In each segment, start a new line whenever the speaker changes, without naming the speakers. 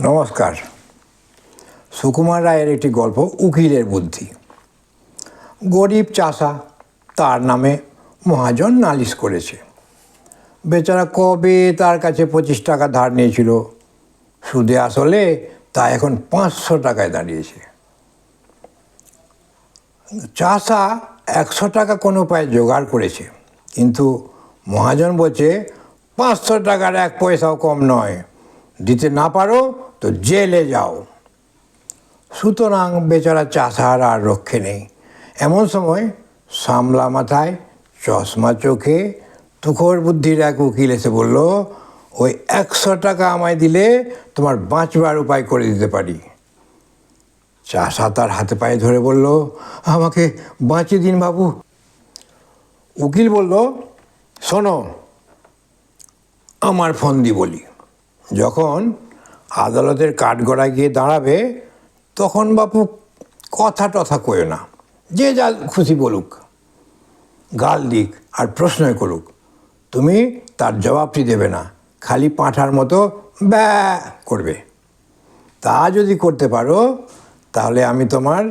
নমস্কার। সুকুমার রায়ের একটি গল্প, উকিলের বুদ্ধি। গরিব চাষা, তার নামে মহাজন নালিশ করেছে। বেচারা কবে তার কাছে পঁচিশ টাকা ধার নিয়েছিল? সুদে আসলে তা এখন পাঁচশো টাকায় দাঁড়িয়েছে। চাষা একশো টাকা কোনো উপায়ে জোগাড় করেছে, কিন্তু মহাজন বলছে, পাঁচশো টাকার এক পয়সাও কম নয়। দিতে না পারো, তো জেলে যাও। সুতরাং বেচারা চাষার আর রক্ষে নেই। এমন সময় সামলা মাথায় চশমা চোখে তুখোর বুদ্ধির এক উকিল এসে বলল, ওই একশো টাকা আমায় দিলে তোমার বাঁচবার উপায় করে দিতে পারি। চাষা তার হাতে পায়ে ধরে বলল, আমাকে বাঁচিয়ে দিন বাবু। উকিল বলল, শোনো, আমার ফন্দি বলি। যখন আদালতের কাঠগড়ায় গিয়ে দাঁড়াবে, তখন বাপু কথা টথা কয়ো না। যে যা খুশি বলুক, গাল দিক আর প্রশ্নই করুক। তুমি তার জবাবটি দেবে না, খালি পাঁঠার মতো ব্যা করবে। তা যদি করতে পারো, তাহলে আমি তোমার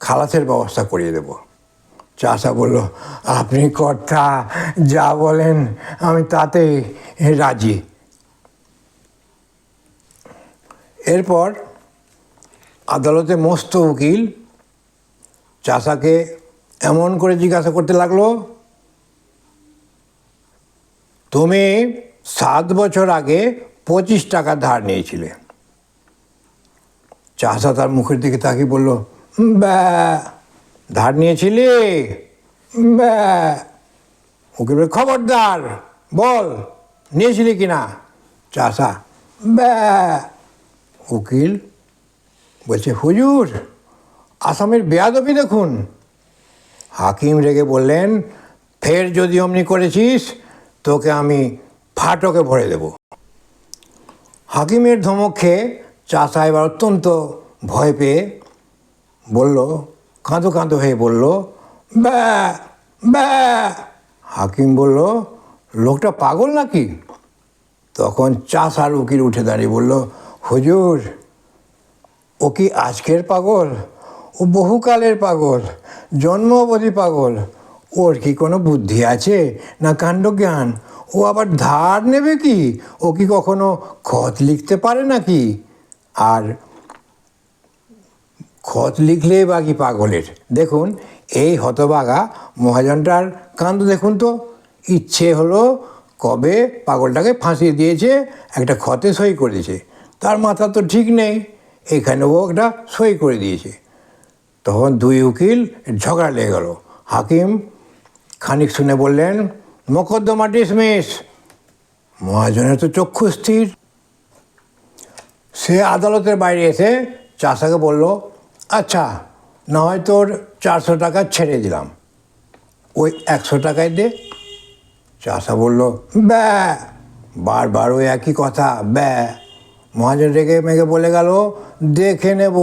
খালাসের ব্যবস্থা করিয়ে দেব। চাষা বলল, আপনি কর্তা যা বলেন, আমি তাতে রাজি। এরপর আদালতে মস্ত উকিল চাষাকে এমন করে জিজ্ঞাসা করতে লাগল তুমি সাত বছর আগে পঁচিশ টাকা ধার নিয়েছিলে। চাষা তার মুখের দিকে তাকিয়ে বলল ব্যা ধার নিয়েছিলি? ব্যা উকিল বলল, খবরদার বল নিয়েছিলি কি না চাষা ব্যা উকিল বলছে, হুজুর, আসামের বেয়াদবি দেখুন। হাকিম রেগে বললেন, ফের যদি অমনি করেছিস, তোকে আমি ফাটকে ভরে দেব। হাকিমের ধমক খেয়ে চাষা এবার অত্যন্ত ভয় পেয়ে বলল, কাঁদো কাঁদো, হয়ে বলল, ব্যা ব্যা। হাকিম বলল, লোকটা পাগল নাকি? তখন চাষার উকিল উঠে দাঁড়িয়ে বলল হুজুর, ও কি আজকের পাগল? ও বহুকালের পাগল জন্ম অবধি পাগল। ওর কি কোনো বুদ্ধি আছে না কাণ্ডজ্ঞান? ও আবার ধার নেবে কি? ও কি কখনো খত লিখতে পারে নাকি? আর খত লিখলে বাকি পাগলের? দেখুন, এই হতবাগা মহাজনটার কাণ্ড দেখুন তো। ইচ্ছে হলো কবে পাগলটাকে ফাঁসিয়ে দিয়েছে, একটা খতে সই করে দিয়েছে তার মাথা তো ঠিক নেই। এখানে ও একটা সই করে দিয়েছে। তখন দুই উকিল ঝগড়া লেগে গেল। হাকিম খানিক শুনে বললেন, মোকদ্দমা ডিসমিস মহাজনের তো চক্ষু স্থির। সে আদালতের বাইরে এসে চাষাকে বলল আচ্ছা না হয় তোর চারশো টাকা ছেড়ে দিলাম। ওই একশো টাকায় দে। চাষা বলল, ব্যা, বারবার ওই একই কথা, ব্যা। মহাজন রেগে মেগে বলে গেল, দেখে নেব,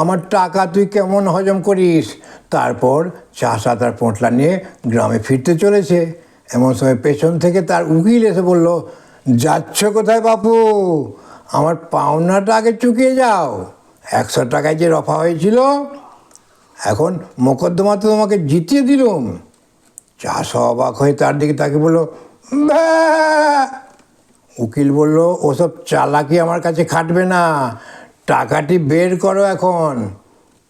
আমার টাকা তুই কেমন হজম করিস? তারপর চাষা তার পোঁটলা নিয়ে গ্রামে ফিরতে চলেছে। এমন সময় পেছন থেকে তার উকিল এসে বলল, যাচ্ছ কোথায় বাপু? আমার পাওনাটা আগে চুকিয়ে যাও। একশো টাকায় যে রফা হয়েছিল, এখন মোকদ্দমা তো তোমাকে জিতিয়ে দিলুম। চাষ অবাক হয়ে তার দিকে তাকে বলল! উকিল বলল, ওসব চালাকি আমার কাছে খাটবে না, টাকাটি বের করো এখন।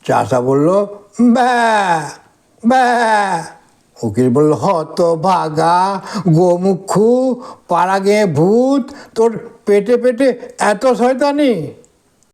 চাষা বলল, ব্যা উকিল বলল হত ভাগা গোমুখু পাড়া গেয়ে ভূত, তোর পেটে পেটে এত শয়তানি?